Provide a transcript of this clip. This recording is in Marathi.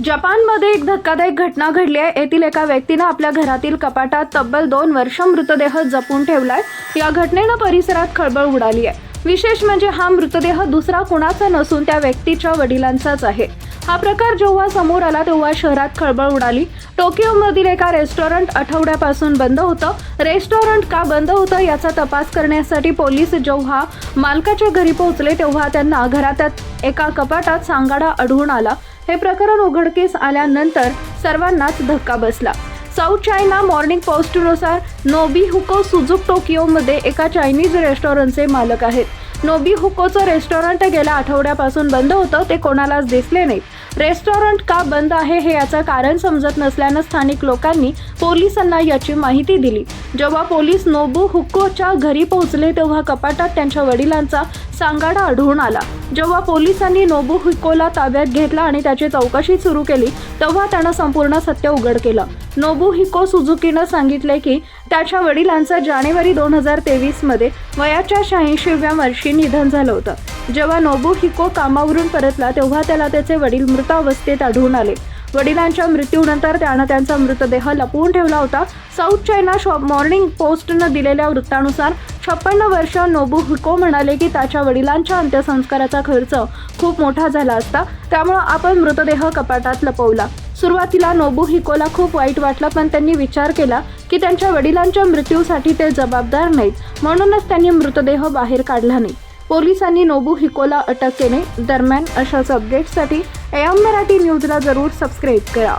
जपानमध्ये एक धक्कादायक घटना घडली आहे. येथील एका व्यक्तीनं आपल्या घरातील कपाटात तब्बल दोन वर्ष मृतदेह जपून ठेवलाय. या घटनेनं परिसरात खळबळ उडाली आहे. विशेष म्हणजे हा मृतदेह दुसरा कुणाचा नसून त्या व्यक्तीच्या वडिलांचाच आहे. हा प्रकार जेव्हा समोर आला तेव्हा शहरात खळबळ उडाली. टोकियोमधील एका रेस्टॉरंट आठवड्यापासून बंद होतं. रेस्टॉरंट का बंद होतं याचा तपास करण्यासाठी पोलीस जेव्हा मालकाच्या घरी पोहोचले तेव्हा त्यांना घरात एका कपाटात सांगाडा आढळून आला. हे प्रकरण उघडकीस आल्यानंतर सर्वांनाच धक्का बसला. साऊथ चायना मॉर्निंग पोस्टनुसार नोबी हुको सुजुक टोकियोमध्ये एका चायनीज रेस्टॉरंटचे मालक आहेत. नोबी हुकोचं रेस्टॉरंट गेल्या आठवड्यापासून बंद होतं ते कोणालाच दिसले नाही रेस्टॉरंट का बंद आहे हे याचं कारण समजत नसल्यानं स्थानिक लोकांनी पोलिसांना याची माहिती दिली. जेव्हा पोलीस नोबू हुक्कोच्या घरी पोहोचले तेव्हा कपाटात त्यांच्या वडिलांचा सांगाडा आढळून आला. जेव्हा पोलिसांनी नोबू हुक्कोला ताब्यात घेतला आणि त्याची चौकशी सुरू केली तेव्हा त्यानं संपूर्ण सत्य उघड केलं. नोबू हिको सुझुकीनं सांगितले की त्याच्या वडिलांचं जानेवारी दोन हजार तेवीसमध्ये वयाच्या शहाऐंशीव्या वर्षी निधन झालं होतं. जेव्हा नोबू हिको कामावरून परतला तेव्हा त्याला त्याचे वडील मृतावस्थेत आढळून आले. वडिलांच्या मृत्यूनंतर त्यानं त्यांचा मृतदेह लपवून ठेवला होता. साऊथ चायना शॉ मॉर्निंग पोस्टनं दिलेल्या वृत्तानुसार छप्पन्न वर्ष नोबू हिको म्हणाले की त्याच्या वडिलांच्या अंत्यसंस्काराचा खर्च खूप मोठा झाला असता. त्यामुळं आपण मृतदेह कपाटात लपवला. सुरुवातीला नोबू हिकोला खूप वाईट वाटलं पण त्यांनी विचार केला की त्यांच्या वडिलांच्या मृत्यूसाठी ते जबाबदार नाहीत. म्हणूनच त्यांनी मृतदेह बाहेर काढला नाही. पोलिसांनी नोबू हिकोला अटक केले. दरम्यान अशाच अपडेट्ससाठी एम मराठी न्यूजला जरूर सबस्क्राईब करा.